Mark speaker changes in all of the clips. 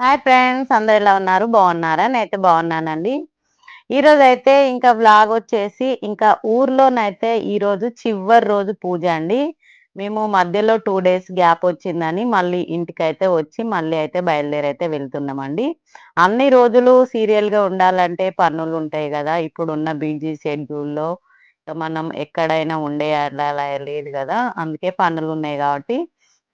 Speaker 1: Hi friends అందరు ఎలా ఉన్నారు? బాగున్నారా? నేనైతే బాగున్నానండి. ఈరోజు అయితే ఇంకా వ్లాగ్ వచ్చేసి ఇంకా ఊర్లోనైతే ఈరోజు చివరి రోజు పూజ అండి. మేము మధ్యలో టూ డేస్ గ్యాప్ వచ్చిందని మళ్ళీ ఇంటికైతే వచ్చి మళ్ళీ అయితే బయలుదేరైతే వెళ్తున్నామండి. అన్ని రోజులు సీరియల్గా ఉండాలంటే పనులు ఉంటాయి కదా. ఇప్పుడున్న బిజీ షెడ్యూల్లో మనం ఎక్కడైనా ఉండే అలా లేదు కదా. అందుకే పనులు ఉన్నాయి కాబట్టి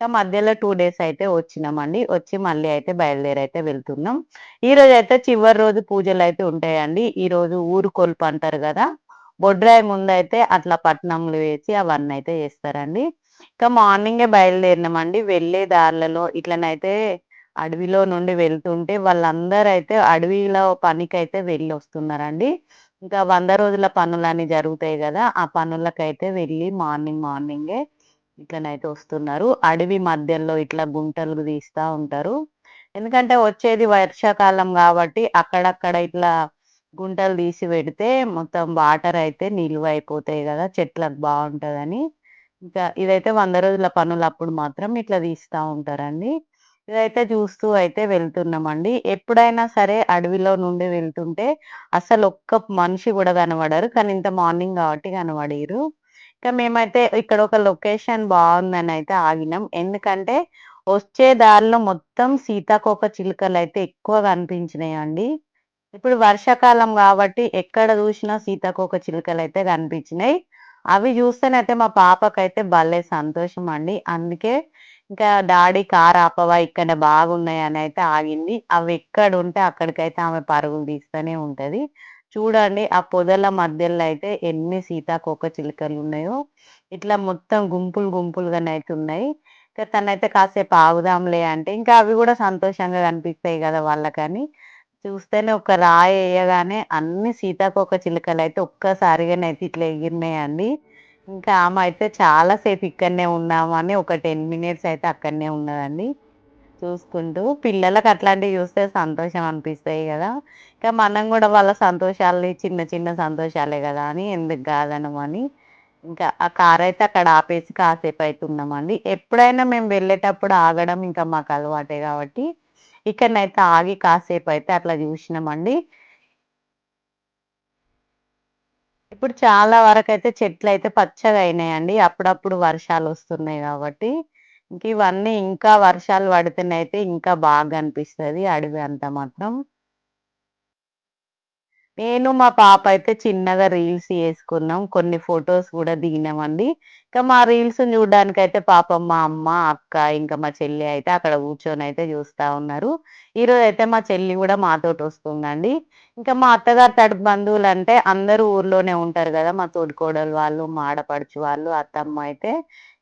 Speaker 1: మధ్యలో టూ డేస్ అయితే వచ్చినామండి. వచ్చి మళ్ళీ అయితే బయలుదేరి అయితే వెళ్తున్నాం. ఈ రోజు అయితే చివరి రోజు పూజలు అయితే ఉంటాయండి. ఈ రోజు ఊరు కొలుపు అంటారు కదా బొడ్రాయి ముందు అయితే అట్లా పట్నంలు వేసి అవన్నీ అయితే చేస్తారండి. ఇంకా మార్నింగే బయలుదేరినామండి. వెళ్ళే దారులలో ఇట్లనైతే అడవిలో నుండి వెళ్తుంటే వాళ్ళందరూ అయితే అడవిలో పనికి అయితే వెళ్ళి వస్తున్నారండి ఇంకా వంద రోజుల పనులన్నీ జరుగుతాయి కదా ఆ పనులకైతే వెళ్ళి మార్నింగ్ మార్నింగే ఇట్లనైతే వస్తున్నారు. అడవి మధ్యలో ఇట్లా గుంటలు తీస్తా ఉంటారు. ఎందుకంటే వచ్చేది వర్షాకాలం కాబట్టి అక్కడక్కడ ఇట్లా గుంటలు తీసి పెడితే మొత్తం వాటర్ అయితే నిల్వ అయిపోతాయి కదా చెట్లకు బాగుంటుందని. ఇంకా ఇదైతే వంద రోజుల పనులు అప్పుడు మాత్రం ఇట్లా తీస్తా ఉంటారండి. ఇదైతే చూస్తూ అయితే వెళ్తున్నామండి. ఎప్పుడైనా సరే అడవిలో నుండి వెళ్తుంటే అసలు ఒక్క మనిషి కూడా కనబడరు. కానీ ఇంత మార్నింగ్ కాబట్టి కనబడిరు ఇంకా మేమైతే ఇక్కడ ఒక లొకేషన్ బాగుందని అయితే ఆగినాం. ఎందుకంటే వచ్చే దారిలో మొత్తం సీతాకోక చిలుకలు అయితే ఎక్కువ కనిపించినాయి అండి. ఇప్పుడు వర్షాకాలం కాబట్టి ఎక్కడ చూసినా సీతాకోక చిలుకలు అయితే కనిపించినాయి. అవి చూస్తేనైతే మా పాపకైతే భలే సంతోషం అండి. అందుకే ఇంకా డాడీ కార్ ఆపవా ఇక్కడ బాగున్నాయి అని అయితే ఆగింది. అవి ఎక్కడ ఉంటే అక్కడికైతే ఆమె పరుగులు తీస్తూనే ఉంటది. చూడండి ఆ పొదల మధ్యలో అయితే ఎన్ని సీతాకోక చిలుకలు ఉన్నాయో ఇట్లా మొత్తం గుంపులు గుంపులుగానైతే ఉన్నాయి ఇంకా తనైతే కాసేపు ఆగుదాంలే అంటే ఇంకా అవి కూడా సంతోషంగా కనిపిస్తాయి కదా వాళ్ళకని. చూస్తేనే ఒక రాయి వేయగానే అన్ని సీతాకోక చిలుకలు అయితే ఒక్కసారిగానైతే ఇట్లా ఎగిరినాయండి. ఇంకా ఆమె అయితే చాలాసేపు ఇక్కడనే ఉన్నామని ఒక టెన్ మినిట్స్ అయితే అక్కడనే ఉన్నదండి. చూసుకుంటూ పిల్లలకు అట్లాంటివి చూస్తే సంతోషం అనిపిస్తాయి కదా. ఇంకా మనం కూడా వాళ్ళ సంతోషాలని చిన్న చిన్న సంతోషాలే కదా అని ఎందుకు కాదనమని ఇంకా ఆ కార్ అయితే అక్కడ ఆపేసి కాసేపు అయితే ఉన్నామండి ఎప్పుడైనా మేము వెళ్ళేటప్పుడు ఆగడం ఇంకా మాకు అలవాటే కాబట్టి ఇక్కడనైతే ఆగి కాసేపు అయితే అట్లా చూసినామండి. ఇప్పుడు చాలా వరకు అయితే చెట్లు అయితే పచ్చగా అయినాయండి. అప్పుడప్పుడు వర్షాలు వస్తున్నాయి కాబట్టి ఇంక ఇవన్నీ ఇంకా వర్షాలు పడితేనైతే ఇంకా బాగా అనిపిస్తుంది అడవి అంతా మాత్రం. నేను మా పాప అయితే చిన్నగా రీల్స్ చేసుకున్నాం కొన్ని ఫొటోస్ కూడా దిగినామండి. ఇంకా మా రీల్స్ చూడడానికి అయితే పాపం మా అమ్మ అక్క ఇంకా మా చెల్లి అయితే అక్కడ కూర్చొని అయితే చూస్తా ఉన్నారు. ఈరోజు అయితే మా చెల్లి కూడా మాతోటి వస్తుందండి. ఇంకా మా అత్తగారు తడుపు బంధువులు అంటే అందరూ ఊర్లోనే ఉంటారు కదా మా తోడుకోడలు వాళ్ళు మా ఆడపడుచు వాళ్ళు అత్తమ్మ అయితే.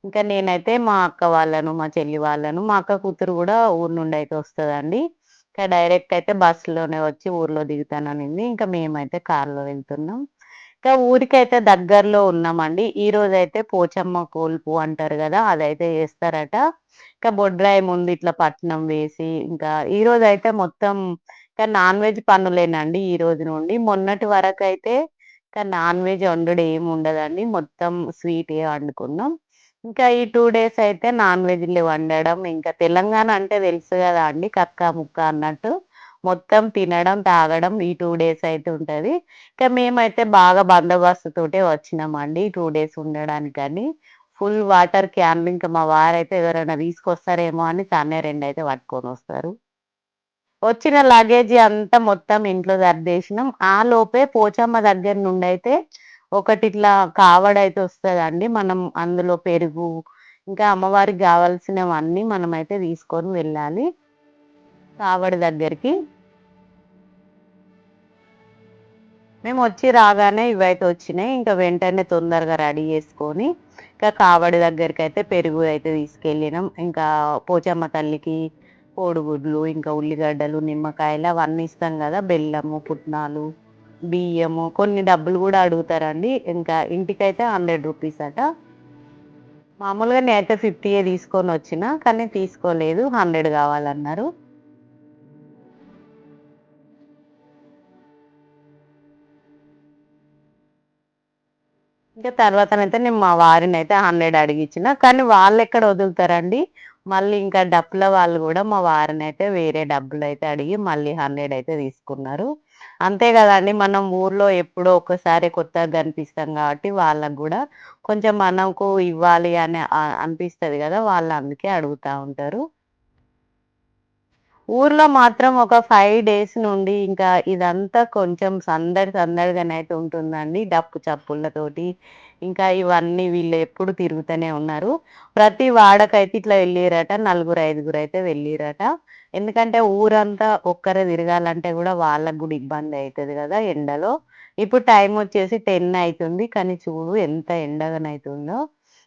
Speaker 1: ఇంకా నేనైతే మా అక్క వాళ్ళను మా చెల్లి వాళ్ళను మా అక్క కూతురు కూడా ఊరు నుండి అయితే వస్తుందండి. ఇంకా డైరెక్ట్ అయితే బస్సులోనే వచ్చి ఊర్లో దిగుతాననింది. ఇంకా మేమైతే కార్లో వెళ్తున్నాం. ఇంకా ఊరికైతే దగ్గరలో ఉన్నామండి. ఈ రోజు అయితే పోచమ్మ కోల్పు అంటారు కదా అదైతే చేస్తారట. ఇంకా బొడ్రాయి ముందు ఇట్లా పట్నం వేసి ఇంకా ఈ రోజు అయితే మొత్తం ఇంకా నాన్ వెజ్ పనులేనండి ఈ రోజు నుండి. మొన్నటి వరకు అయితే ఇంకా నాన్ వెజ్ వండుడు ఏమి ఉండదండి. మొత్తం స్వీట్ ఏ వండుకున్నాం. ఇంకా ఈ టూ డేస్ అయితే నాన్ వెజ్లు వండడం ఇంకా తెలంగాణ అంటే తెలుసు కదా అండి కక్క ముక్క అన్నట్టు. మొత్తం తినడం తాగడం ఈ టూ డేస్ అయితే ఉంటుంది. ఇంకా మేమైతే బాగా బందోబస్తు తోటే టూ డేస్ ఉండడానికి కానీ ఫుల్ వాటర్ క్యాన్లు ఇంకా మా వారైతే ఎవరైనా తీసుకొస్తారేమో అని తనే రెండు అయితే పట్టుకొని వస్తారు. వచ్చిన లగేజీ అంతా మొత్తం ఇంట్లో సర్దేసినాం. ఆ లోపే పోచమ్మ దగ్గర నుండి అయితే ఒకటి ఇట్లా కావడైతే వస్తుందండి మనం అందులో పెరుగు ఇంకా అమ్మవారికి కావాల్సినవన్నీ మనమైతే తీసుకొని వెళ్ళాలి. కావడి దగ్గరికి. మేము వచ్చి రాగానే ఇవైతే వచ్చినాయి ఇంకా వెంటనే తొందరగా రెడీ చేసుకొని ఇంకా కావడి దగ్గరికి అయితే పెరుగు అయితే తీసుకెళ్ళినాం. ఇంకా పోచమ్మ తల్లికి కోడిగుడ్లు ఇంకా ఉల్లిగడ్డలు నిమ్మకాయలు అవన్నీ ఇస్తాం కదా. బెల్లము పుట్నాలు బియ్యము కొన్ని డబ్బులు కూడా అడుగుతారండి. ఇంకా ఇంటికైతే హండ్రెడ్ రూపీస్ అట. మామూలుగా నేనైతే ఫిఫ్టీయే తీసుకొని వచ్చిన కానీ తీసుకోలేదు. హండ్రెడ్ కావాలన్నారు. ఇంకా తర్వాతనైతే నేను మా వారిని అయితే హండ్రెడ్ అడిగిచ్చిన. కానీ వాళ్ళు ఎక్కడ వదులుతారండి? మళ్ళీ ఇంకా డప్పుల వాళ్ళు కూడా మా వారిని అయితే వేరే డబ్బులు అయితే అడిగి మళ్ళీ హండ్రెడ్ అయితే తీసుకున్నారు. అంతే కదండి మనం ఊర్లో ఎప్పుడో ఒకసారి కొత్తగా కనిపిస్తాం కాబట్టి వాళ్ళకు కూడా కొంచెం మనకు ఇవ్వాలి అని అనిపిస్తుంది కదా వాళ్ళు అందుకే అడుగుతూ ఉంటారు. ఊర్లో మాత్రం ఒక ఫైవ్ డేస్ నుండి ఇంకా ఇదంతా కొంచెం సందడి సందడిగానైతే ఉంటుందండి డప్పు చప్పులతోటి ఇంకా ఇవన్నీ వీళ్ళు ఎప్పుడు తిరుగుతూనే ఉన్నారు. ప్రతి వాడకైతే ఇట్లా వెళ్ళిరట నలుగురు ఐదుగురు అయితే వెళ్ళిరట. ఎందుకంటే ఊరంతా ఒక్కరే తిరగాలంటే కూడా వాళ్ళకు కూడా ఇబ్బంది అవుతుంది కదా ఎండలో. ఇప్పుడు టైం వచ్చేసి టెన్ అవుతుంది కానీ చూడు ఎంత ఎండగానైతుందో.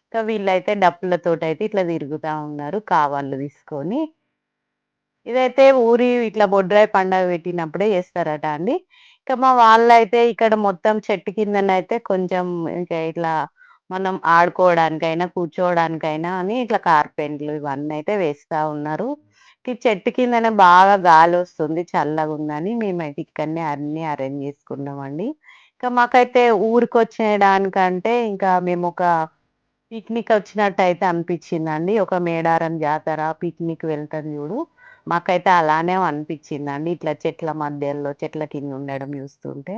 Speaker 1: ఇంకా వీళ్ళైతే డప్పులతోటి అయితే ఇట్లా తిరుగుతూ ఉన్నారు కావాళ్ళు తీసుకొని. ఇదైతే ఊరి ఇట్లా బొడ్రాయి పండగ పెట్టినప్పుడే చేస్తారట అండి. ఇంకా మా వాళ్ళైతే ఇక్కడ మొత్తం చెట్టు కిందనైతే కొంచెం ఇంకా ఇట్లా మనం ఆడుకోవడానికైనా కూర్చోవడానికైనా అని ఇట్లా కార్పెంట్లు ఇవన్నీ అయితే వేస్తా ఉన్నారు. ఈ చెట్టు కిందనే బాగా గాలి వస్తుంది చల్లగా ఉందని మేమైతే ఇక్కడనే అన్ని అరేంజ్ చేసుకున్నామండి. ఇంకా మాకైతే ఊరికి వచ్చేయడానికంటే ఇంకా మేము ఒక పిక్నిక్ వచ్చినట్టు అయితే అనిపించిందండి. ఒక మేడారం జాతర పిక్నిక్ వెళ్తాం చూడు. మాకైతే అలానే అనిపించిందండి. ఇట్లా చెట్ల మధ్యలో చెట్ల కింద ఉండడం చూస్తుంటే.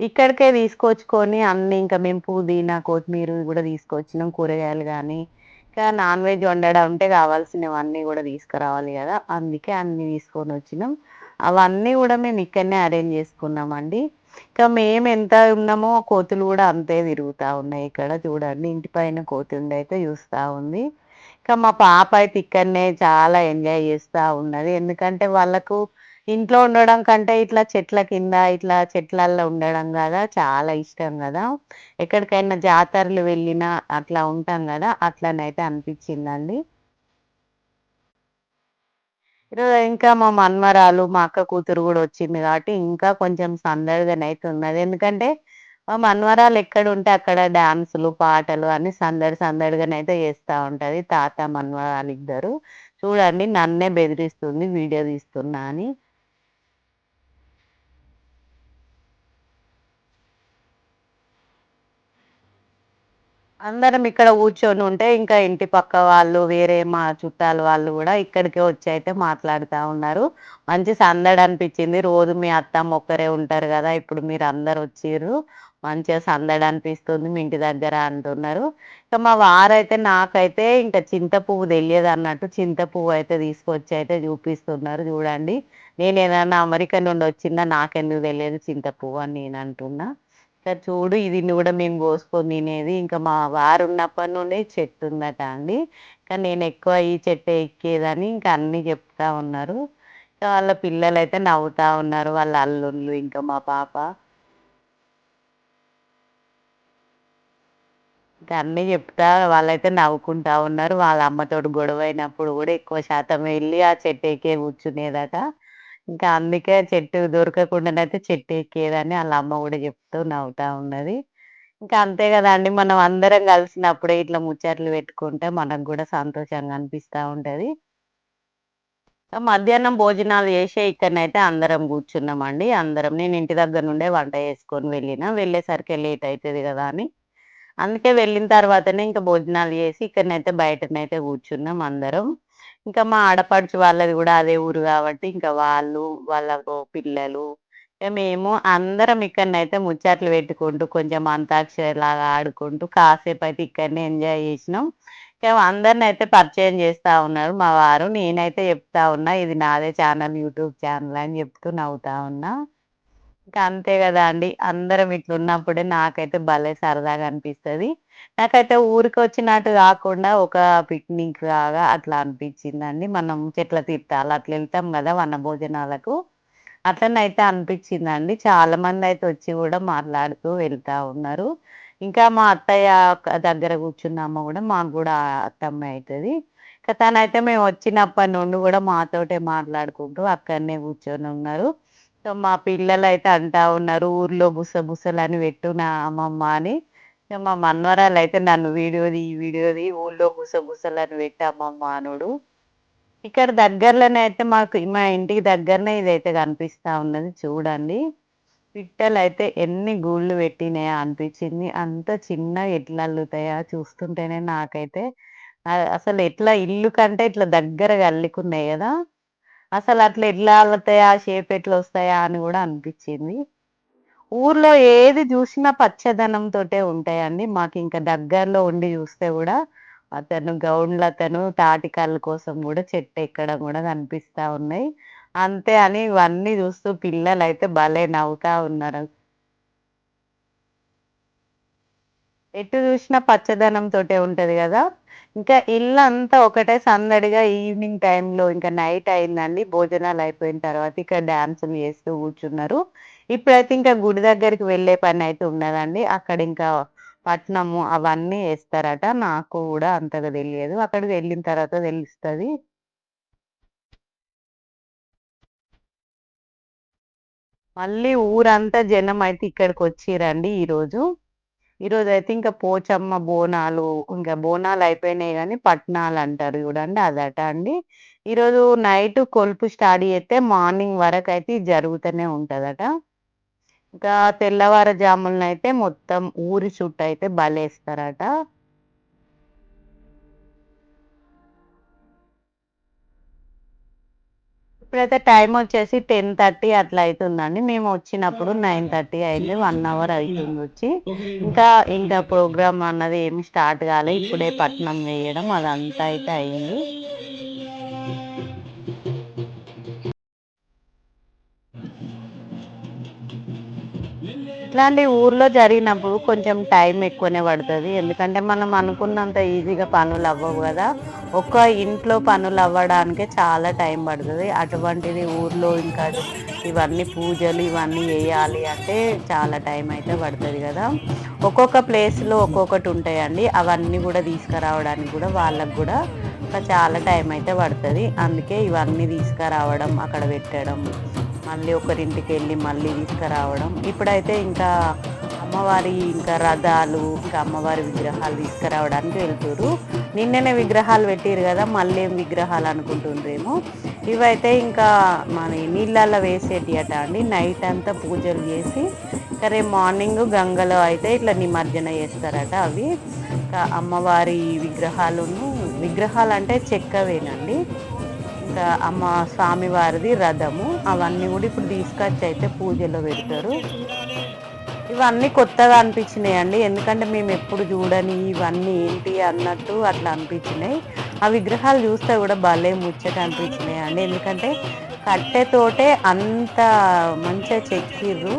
Speaker 1: ఇక్కడికే తీసుకొచ్చుకొని అన్ని ఇంకా మేము పుదీనా కొత్తిమీర కూడా తీసుకొచ్చినాం కూరగాయలు కానీ ఇంకా నాన్ వెజ్ వండడం అంటే కావాల్సినవన్నీ కూడా తీసుకురావాలి కదా. అందుకే అన్ని తీసుకొని వచ్చినాం. అవన్నీ కూడా మేము ఇక్కడనే అరేంజ్ చేసుకున్నామండి. ఇంకా మేము ఎంత ఉన్నామో కోతులు కూడా అంతే తిరుగుతూ ఉన్నాయి ఇక్కడ. చూడండి ఇంటి పైన కోతి అయితే చూస్తూ ఉంది. ఇంకా మా పాప అయితే ఇక్కడనే చాలా ఎంజాయ్ చేస్తూ ఉన్నది. ఎందుకంటే వాళ్ళకు ఇంట్లో ఉండడం కంటే ఇట్లా చెట్ల కింద ఇట్లా చెట్లల్లో ఉండడం కదా చాలా ఇష్టం కదా. ఎక్కడికైనా జాతరలు వెళ్ళినా అట్లా ఉంటాం కదా. అట్లనైతే అనిపించిందండి. ఈరోజు ఇంకా మా మన్మరాలు మా అక్క కూతురు కూడా వచ్చింది కాబట్టి ఇంకా కొంచెం సందడిగానైతే ఉన్నది. ఎందుకంటే మా ఎక్కడ ఉంటే అక్కడ డాన్సులు పాటలు అన్ని సందడి సందడిగానైతే చేస్తూ ఉంటుంది. తాత మన్వరాలు ఇద్దరు. చూడండి నన్నే బెదిరిస్తుంది వీడియో తీస్తున్నా అని. అందరం ఇక్కడ కూర్చొని ఉంటే ఇంకా ఇంటి పక్క వాళ్ళు వేరే మా చుట్టాలు వాళ్ళు కూడా ఇక్కడికే వచ్చి అయితే మాట్లాడుతూ ఉన్నారు. మంచి సందడి అనిపించింది. రోజు మీ అత్తమ్మ ఒక్కరే ఉంటారు కదా ఇప్పుడు మీరు అందరు వచ్చిర్రు. మంచిగా సందడి అనిపిస్తుంది మీ ఇంటి దగ్గర అంటున్నారు. ఇంకా మా వారైతే నాకైతే ఇంకా చింత పువ్వు తెలియదు అన్నట్టు చింత పువ్వు అయితే తీసుకొచ్చి అయితే చూపిస్తున్నారు. చూడండి. నేను ఏదైనా అమెరికా నుండి వచ్చిందా నాకెందుకు తెలియదు చింత పువ్వు అని నేను అంటున్నా. ఇంకా చూడు ఇది కూడా మేము కోసుకొని తినేది. ఇంకా మా వారు ఉన్నప్పటి నుండి చెట్టు ఉందట అండి. ఇంకా నేను ఎక్కువ ఈ చెట్టు ఎక్కేదని ఇంకా అన్ని చెప్తా ఉన్నారు. ఇంకా వాళ్ళ పిల్లలు అయితే నవ్వుతా ఉన్నారు వాళ్ళ అల్లుళ్ళు ఇంకా మా పాప. ఇంకా అన్నీ చెప్తా వాళ్ళైతే నవ్వుకుంటా ఉన్నారు. వాళ్ళ అమ్మతోటి గొడవ అయినప్పుడు కూడా ఎక్కువ శాతం వెళ్ళి ఆ చెట్టు ఎక్కే కూర్చునేదట. ఇంకా అందుకే చెట్టు దొరకకుండానైతే చెట్టు ఎక్కేదని వాళ్ళ అమ్మ కూడా చెప్తూ నవ్వుతా ఉన్నది. ఇంకా అంతే కదండి మనం అందరం కలిసినప్పుడే ఇట్లా ముచ్చట్లు పెట్టుకుంటే మనకు కూడా సంతోషంగా అనిపిస్తూ ఉంటది. మధ్యాహ్నం భోజనాలు చేసే ఇక్కడనైతే అందరం కూర్చున్నామండి అందరం నేను ఇంటి దగ్గర నుండే వంట చేసుకొని వెళ్ళిన. వెళ్ళేసరికి లేట్ అవుతుంది కదా అని. అందుకే వెళ్ళిన తర్వాతనే ఇంకా భోజనాలు చేసి ఇక్కడనైతే బయటనైతే కూర్చున్నాం అందరం. ఇంకా మా ఆడపడుచు వాళ్ళది కూడా అదే ఊరు కాబట్టి ఇంకా వాళ్ళు వాళ్ళ పిల్లలు. మేము అందరం ఇక్కడనైతే ముచ్చట్లు పెట్టుకుంటూ కొంచెం అంతాక్షరి లాగా ఆడుకుంటూ కాసేపు అయితే ఇక్కడనే ఎంజాయ్ చేసినాం. అందరిని అయితే పరిచయం చేస్తా ఉన్నారు మా వారు. నేనైతే చెప్తా ఉన్నా ఇది నాదే ఛానల్ యూట్యూబ్ ఛానల్ అని చెప్తూ నవ్వుతా ఉన్నా. ఇంకా అంతే కదా అండి. అందరం ఇట్లా ఉన్నప్పుడే నాకైతే భలే సరదాగా అనిపిస్తది. నాకైతే ఊరికి వచ్చినట్టు కాకుండా ఒక పిక్నిక్ లాగా అట్లా అనిపించిందండి. మనం చెట్ల తీర్థాలు అట్లా వెళ్తాం కదా వన భోజనాలకు అట్లనే అయితే అనిపించిందండి. చాలా మంది అయితే వచ్చి కూడా మాట్లాడుతూ వెళ్తా ఉన్నారు. ఇంకా మా అత్తయ్య దగ్గర కూర్చున్నామ కూడా మాకు కూడా అత్తమ్మ అయితది. ఇక తనైతే మేము వచ్చినప్పటి నుండి కూడా మాతోటే మాట్లాడుకుంటూ అక్కడనే కూర్చొని ఉన్నారు. సో మా పిల్లలు అయితే అంటా ఉన్నారు ఊర్లో గుసగుసలని పెట్టున అమ్మమ్మ అని. మా మన్వరాలు అయితే నన్ను వీడియోది ఈ వీడియోది ఊళ్ళో గుసగుసలని పెట్టి అమ్మమ్మ అనుడు. ఇక్కడ దగ్గరలోనే అయితే మాకు మా ఇంటికి దగ్గరనే ఇదైతే కనిపిస్తా ఉన్నది చూడండి. పిట్టలు అయితే ఎన్ని గూళ్ళు పెట్టినాయా అనిపించింది. అంత చిన్న ఎట్లా అల్లుతాయా చూస్తుంటేనే నాకైతే. అసలు ఎట్లా ఇల్లు కంటే ఇట్లా దగ్గరగా అల్లుకున్నాయి కదా. అసలు అట్లా ఎట్లా అల్లుతాయా షేప్ ఎట్లా వస్తాయా అని కూడా అనిపించింది. ఊర్లో ఏది చూసినా పచ్చదనం తోటే ఉంటాయండి. మాకు ఇంకా దగ్గరలో ఉండి చూస్తే కూడా అతను గౌండ్లు అతను తాటి కళ్ళ కోసం కూడా చెట్టు ఎక్కడం కూడా కనిపిస్తా ఉన్నాయి. అంతే అని ఇవన్నీ చూస్తూ పిల్లలు అయితే భలే నవ్వుతా ఉన్నారు. ఎటు చూసినా పచ్చదనం తోటే ఉంటది కదా. ఇంకా ఇల్లు అంతా ఒకటే సందడిగా ఈవినింగ్ టైంలో ఇంకా నైట్ అయిందండి. భోజనాలు అయిపోయిన తర్వాత ఇక్కడ డాన్సులు చేస్తూ కూర్చున్నారు. ఇప్పుడైతే ఇంకా గుడి దగ్గరికి వెళ్ళే పని అయితే ఉన్నదండి అక్కడ ఇంకా పట్నము అవన్నీ వేస్తారట. నాకు కూడా అంతగా తెలియదు. అక్కడికి వెళ్ళిన తర్వాత తెలుస్తుంది. మళ్ళీ ఊరంతా జనం అయితే ఇక్కడికి వచ్చిరండి ఈరోజు. ఈరోజు అయితే ఇంకా పోచమ్మ బోనాలు ఇంకా బోనాలు అయిపోయినాయి కానీ పట్నాలు అంటారు చూడండి అదట అండి. ఈరోజు నైట్ కొలుపు స్టార్ట్ చేస్తే మార్నింగ్ వరకు అయితే జరుగుతూనే ఉంటుందట. ఇంకా తెల్లవారుజామున అయితే మొత్తం ఊరి చుట్టూ అయితే బలేస్తారట. ఇప్పుడైతే టైం వచ్చేసి టెన్ థర్టీ అట్లా అవుతుందండి మేము వచ్చినప్పుడు నైన్ థర్టీ అయింది వన్ అవర్ అవుతుంది వచ్చి. ఇంకా ఇంకా ప్రోగ్రామ్ అన్నది ఏమి స్టార్ట్ కాలే ఇప్పుడే పట్నం వేయడం అదంతా అయితే అయింది. ఇట్లాంటి ఊర్లో జరిగినప్పుడు కొంచెం టైం ఎక్కువనే పడుతుంది. ఎందుకంటే మనం అనుకున్నంత ఈజీగా పనులు అవ్వవు కదా. ఒక ఇంట్లో పనులు అవ్వడానికే చాలా టైం పడుతుంది. అటువంటిది ఊర్లో ఇంకా ఇవన్నీ పూజలు ఇవన్నీ వేయాలి అంటే చాలా టైం అయితే పడుతుంది కదా. ఒక్కొక్క ప్లేస్లో ఒక్కొక్కటి ఉంటాయండి. అవన్నీ కూడా తీసుకురావడానికి కూడా వాళ్ళకు కూడా చాలా టైం అయితే పడుతుంది. అందుకే ఇవన్నీ తీసుకురావడం అక్కడ పెట్టడం మళ్ళీ ఒకరింటికి వెళ్ళి మళ్ళీ తీసుకురావడం. ఇప్పుడైతే ఇంకా అమ్మవారి ఇంకా రథాలు ఇంకా అమ్మవారి విగ్రహాలు తీసుకురావడానికి వెళ్తురు నిన్ననే విగ్రహాలు పెట్టారు కదా మళ్ళీ ఏం విగ్రహాలు అనుకుంటుండ్రేమో. ఇవైతే ఇంకా మన నీళ్ళల్లో వేసేటి అట అండి. నైట్ అంతా పూజలు చేసి ఇంకా రేపు మార్నింగ్ గంగలో అయితే ఇట్లా నిమజ్జన చేస్తారట అవి. ఇంకా అమ్మవారి విగ్రహాలను విగ్రహాలు అంటే చెక్కవేనండి. అమ్మ స్వామివారిది రథము. అవన్నీ కూడా ఇప్పుడు తీసుకొచ్చి అయితే పూజలో పెడతారు. ఇవన్నీ కొత్తగా అనిపించినాయి అండి ఎందుకంటే మేము ఎప్పుడు చూడని ఇవన్నీ ఏంటి అన్నట్టు అట్లా అనిపించినాయి. ఆ విగ్రహాలు చూస్తే కూడా భలే ముచ్చట అనిపించినాయి అండి ఎందుకంటే కట్టెతోటే అంత మంచిగా చెక్కిర్రు.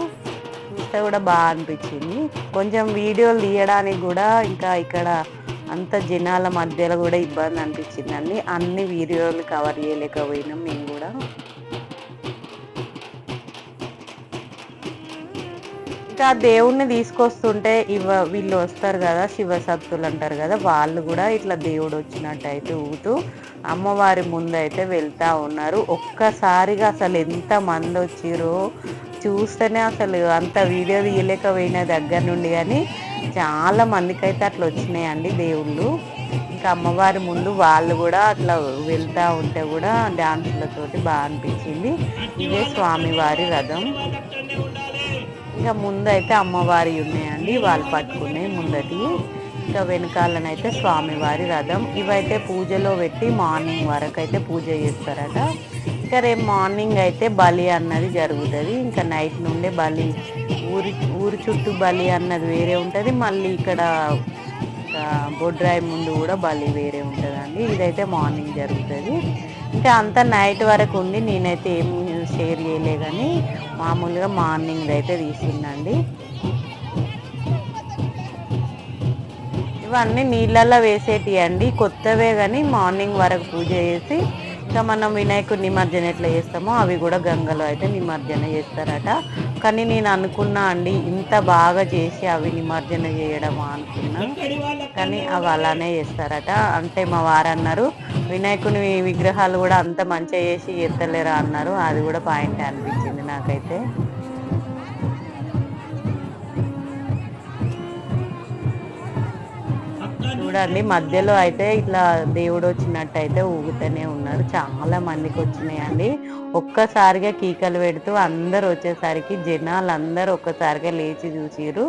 Speaker 1: చూస్తే కూడా బాగా అనిపించింది. కొంచెం వీడియోలు తీయడానికి కూడా ఇంకా ఇక్కడ అంత జనాల మధ్యలో కూడా ఇబ్బంది అనిపించిందండి. అన్ని వీడియోలు కవర్ చేయలేకపోయినాం మేము కూడా. ఇంకా దేవుణ్ణి తీసుకొస్తుంటే ఇవ వీళ్ళు వస్తారు కదా శివశక్తులు అంటారు కదా వాళ్ళు కూడా ఇట్లా దేవుడు వచ్చినట్టు అయితే ఊగుతూ అమ్మవారి ముందు అయితే ఉన్నారు. ఒక్కసారిగా అసలు ఎంత మంది వచ్చిరో చూస్తేనే అసలు అంత వీడియో తీయలేకపోయిన దగ్గర నుండి కానీ చాలా మందికి అయితే అట్లా వచ్చినాయండి దేవుళ్ళు. ఇంకా అమ్మవారి ముందు వాళ్ళు కూడా అట్లా వెళ్తూ ఉంటే కూడా డాన్సులతోటి బాగా అనిపించింది. ఇదే స్వామివారి రథం. ఇంకా ముందైతే అమ్మవారి ఉన్నాయండి వాళ్ళు పట్టుకున్నాయి ముందటి. ఇంకా వెనకాలనైతే స్వామివారి రథం. ఇవైతే పూజలో పెట్టి మార్నింగ్ వరకు అయితే పూజ చేస్తారట. ఇంకా రేపు మార్నింగ్ అయితే బలి అన్నది జరుగుతుంది. ఇంకా నైట్ నుండే బలి ఊరి ఊరి చుట్టూ బలి అన్నది వేరే ఉంటుంది. మళ్ళీ ఇక్కడ బొడ్రాయి ముందు కూడా బలి వేరే ఉంటుందండి. ఇదైతే మార్నింగ్ జరుగుతుంది. ఇంకా అంతా నైట్ వరకు ఉండి నేనైతే ఏం షేర్ చేయలే కానీ మామూలుగా మార్నింగ్ అయితే తీసిందండి. ఇవన్నీ నీళ్ళల్లో వేసేటి అండి కొత్తవే కానీ మార్నింగ్ వరకు పూజ చేసి ఇంకా మనం వినాయకుడు నిమజ్జన ఎట్లా చేస్తామో అవి కూడా గంగలో అయితే నిమజ్జన చేస్తారట. కానీ నేను అనుకున్నా అండి ఇంత బాగా చేసి అవి నిమజ్జన చేయడమా అనుకున్నా. కానీ అవి అలానే చేస్తారట. అంటే మా వారు అన్నారు వినాయకుని విగ్రహాలు కూడా అంత మంచిగా చేసి ఎత్తలేరా? అన్నారు. అది కూడా పాయింట్ అనిపించింది నాకైతే. చూడండి మధ్యలో అయితే ఇట్లా దేవుడు వచ్చినట్టు అయితే ఊగుతూనే ఉన్నారు. చాలా మందికి వచ్చినాయండి. ఒక్కసారిగా కీకలు పెడుతూ అందరు వచ్చేసరికి జనాలు అందరూ ఒక్కసారిగా లేచి చూసిరు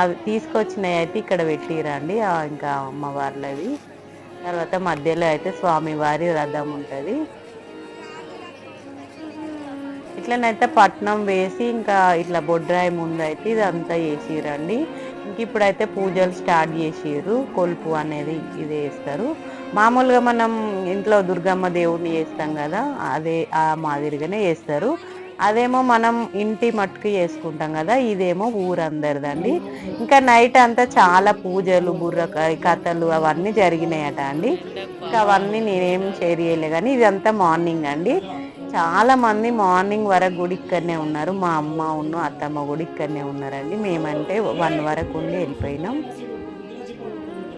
Speaker 1: అవి తీసుకొచ్చినవి అయితే ఇక్కడ పెట్టిరండి ఇంకా అమ్మవార్లవి. తర్వాత మధ్యలో అయితే స్వామివారి రథం ఉంటుంది. ఇట్లనైతే పట్నం వేసి ఇంకా ఇట్లా బొడ్రాయి ముందు అయితే ఇదంతా వేసిరండి ఇంక ఇప్పుడైతే పూజలు స్టార్ట్ చేసారు కొలుపు అనేది ఇది వేస్తారు మామూలుగా మనం ఇంట్లో దుర్గమ్మ దేవుడిని వేస్తాం కదా అదే ఆ మాదిరిగానే వేస్తారు అదేమో మనం ఇంటి మట్టుకు చేసుకుంటాం కదా ఇదేమో ఊరందరిదండి. ఇంకా నైట్ అంతా చాలా పూజలు బుర్రకాయ కథలు అవన్నీ జరిగినాయట అండి. ఇంకా అవన్నీ నేనేం షేర్ చేయలే కానీ ఇదంతా మార్నింగ్ అండి. చాలామంది మార్నింగ్ వరకు గుడి ఇక్కడనే ఉన్నారు. మా అమ్మ ఉన్న అత్తమ్మ కూడా ఇక్కడనే ఉన్నారండి. మేమంటే వన్ వరకు ఉండి వెళ్ళిపోయినాం.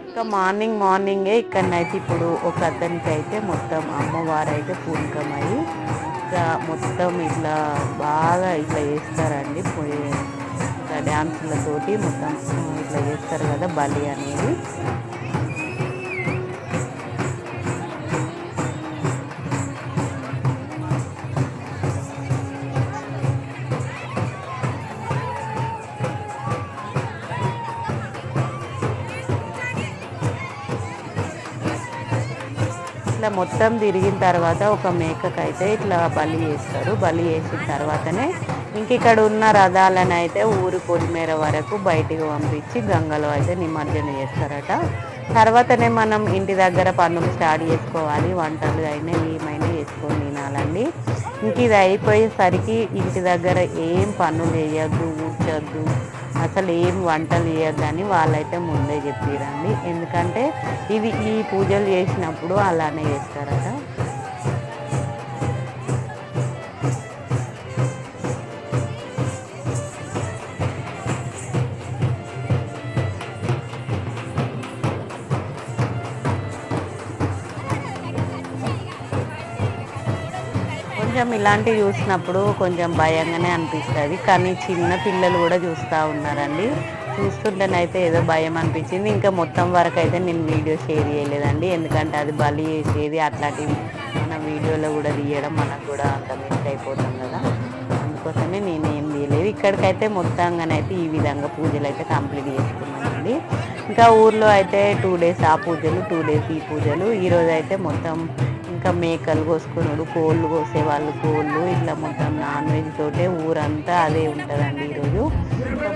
Speaker 1: ఇంకా మార్నింగ్ మార్నింగే ఇక్కడనైతే ఇప్పుడు ఒక అతనికి అయితే మొత్తం అమ్మవారు అయితే పూనకమయ్యి ఇంకా మొత్తం ఇట్లా బాగా ఇట్లా చేస్తారండి. డ్యాన్సులతోటి మొత్తం ఇట్లా చేస్తారు కదా బలి అనేది. ఇట్లా మొత్తం తిరిగిన తర్వాత ఒక మేకకైతే ఇట్లా బలి చేస్తారు బలి చేసిన తర్వాతనే ఇంక ఇక్కడ ఉన్న రథాలను అయితే ఊరు పొలిమేర వరకు బయటికి పంపించి గంగలో అయితే నిమజ్జనం చేస్తారట. తర్వాతనే మనం ఇంటి దగ్గర పనులు స్టార్ట్ చేసుకోవాలి. వంటలు అయినా ఏమైనా చేసుకొని తినాలండి. ఇంక ఇది అయిపోయేసరికి ఇంటి దగ్గర ఏం పనులు వేయద్దు ఊడ్చొద్దు. అసలు ఏం వంటలు చేయొద్దని వాళ్ళైతే ముందే చెప్పిరండి. ఎందుకంటే ఇవి ఈ పూజలు చేసినప్పుడు అలానే చేస్తారట. కొంచెం ఇలాంటివి చూసినప్పుడు కొంచెం భయంగానే అనిపిస్తుంది. కానీ చిన్న పిల్లలు కూడా చూస్తూ ఉన్నారండి. చూస్తుంటేనైతే ఏదో భయం అనిపించింది. ఇంకా మొత్తం వరకు అయితే నేను వీడియో షేర్ చేయలేదండి. ఎందుకంటే అది బలి చేసేది అట్లాంటివి మన వీడియోలో కూడా తీయడం మనకు కూడా అంత మిస్ అయిపోతాం కదా. అందుకోసమే నేను ఏం తీయలేదు. ఇక్కడికైతే మొత్తంగానైతే ఈ విధంగా పూజలు అయితే కంప్లీట్ చేసుకున్నానండి ఇంకా ఊర్లో అయితే టూ డేస్ ఆ పూజలు టూ డేస్ ఈ పూజలు. ఈరోజు అయితే మొత్తం ఇంకా మేకలు కోసుకున్నాడు కోళ్ళు కోసే వాళ్ళు కోళ్ళు ఇట్లా మొత్తం నాన్ వెజ్ తోటే ఊరంతా అదే ఉంటుందండి ఈరోజు.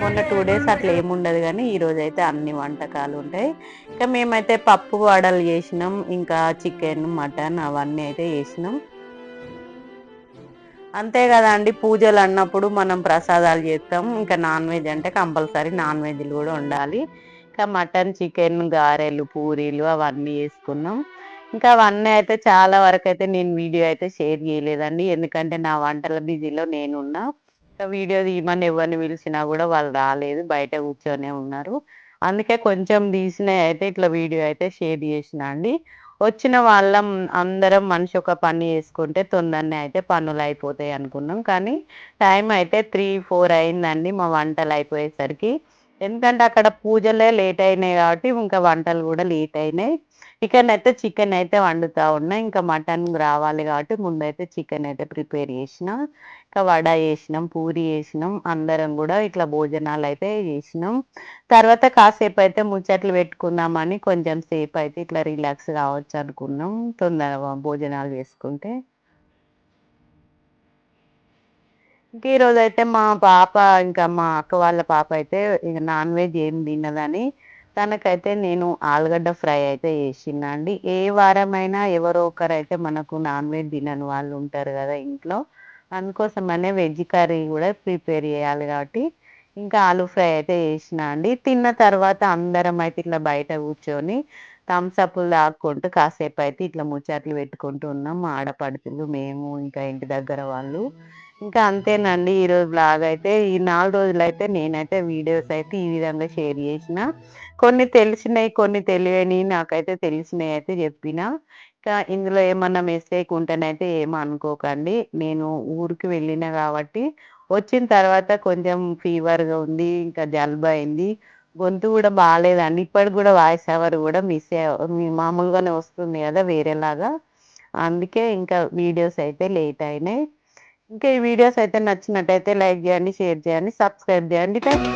Speaker 1: మొన్న టూ డేస్ అట్లా ఏముండదు కానీ ఈరోజు అయితే అన్ని వంటకాలు ఉంటాయి. ఇంకా మేమైతే పప్పు వడలు చేసినాం ఇంకా చికెన్ మటన్ అవన్నీ అయితే చేసినాం. అంతే కదండి పూజలు అన్నప్పుడు మనం ప్రసాదాలు చేస్తాం. ఇంకా నాన్ వెజ్ అంటే కంపల్సరీ నాన్ వెజ్లు కూడా ఉండాలి. ఇంకా మటన్ చికెన్ గారెలు పూరీలు అవన్నీ వేసుకున్నాం. ఇంకా అవన్నీ అయితే చాలా వరకు అయితే నేను వీడియో అయితే షేర్ చేయలేదండి. ఎందుకంటే నా వంటల బిజీలో నేనున్నా వీడియో తీయమని ఎవరిని పిలిచినా కూడా వాళ్ళు రాలేదు. బయట కూర్చొనే ఉన్నారు. అందుకే కొంచెం తీసిన అయితే ఇట్లా వీడియో అయితే షేర్ చేసిన అండి. వచ్చిన వాళ్ళం అందరం మనిషి ఒక పని చేసుకుంటే తొందరనే అయితే పనులు అయిపోతాయి అనుకున్నాం. కానీ టైం అయితే త్రీ ఫోర్ అయిందండి మా వంటలు అయిపోయేసరికి. ఎందుకంటే అక్కడ పూజలే లేట్ అయినాయి కాబట్టి ఇంకా వంటలు కూడా లేట్ అయినాయి. చికెన్ అయితే చికెన్ అయితే వండుతా ఉన్నా. ఇంకా మటన్ రావాలి కాబట్టి ముందైతే చికెన్ అయితే ప్రిపేర్ చేసిన. ఇంకా వడ చేసినాం పూరి చేసినాం అందరం కూడా ఇట్లా భోజనాలు అయితే చేసినాం. తర్వాత కాసేపు అయితే ముచ్చట్లు పెట్టుకుందామని కొంచెం సేపు అయితే ఇట్లా రిలాక్స్ కావచ్చు అనుకున్నాం తొందర భోజనాలు చేసుకుంటే. ఇంకా ఈరోజు అయితే మా పాప ఇంకా మా అక్క వాళ్ళ పాప అయితే ఇక నాన్ వెజ్ ఏం తినదని తనకైతే నేను ఆలుగడ్డ ఫ్రై అయితే చేసినా అండి. ఏ వారమైనా ఎవరో ఒకరైతే మనకు నాన్ వెజ్ తినని వాళ్ళు ఉంటారు కదా ఇంట్లో. అందుకోసమనే వెజ్ కర్రీ కూడా ప్రిపేర్ చేయాలి కాబట్టి ఇంకా ఆలు ఫ్రై అయితే చేసిన అండి. తిన్న తర్వాత అందరం అయితే ఇట్లా బయట కూర్చొని థమ్స్ అప్లు తాక్కుంటూ కాసేపు అయితే ఇట్లా ముచ్చట్లు పెట్టుకుంటూ ఉన్నాం. ఆడపడుతులు మేము ఇంకా ఇంటి దగ్గర వాళ్ళు. ఇంకా అంతేనండి. ఈరోజు బ్లాగ్ అయితే ఈ నాలుగు రోజులు అయితే నేనైతే వీడియోస్ అయితే ఈ విధంగా షేర్ చేసిన. కొన్ని తెలిసినవి కొన్ని తెలియని నాకైతే తెలిసినవి అయితే చెప్పిన. ఇంకా ఇందులో ఏమన్నా మిస్టేక్ ఉంటేనైతే ఏమో అనుకోకండి. నేను ఊరికి వెళ్ళిన కాబట్టి వచ్చిన తర్వాత కొంచెం ఫీవర్గా ఉంది ఇంకా జలుబు అయింది. గొంతు కూడా బాగాలేదండి. ఇప్పటికి కూడా వాయిస్ అవర్ కూడా మిస్ మామూలుగానే వస్తుంది కదా వేరేలాగా. అందుకే ఇంకా వీడియోస్ అయితే లేట్ అయినాయి. ఇంకా ఈ వీడియోస్ అయితే నచ్చినట్టయితే లైక్ చేయండి షేర్ చేయండి సబ్స్క్రైబ్ చేయండి. థ్యాంక్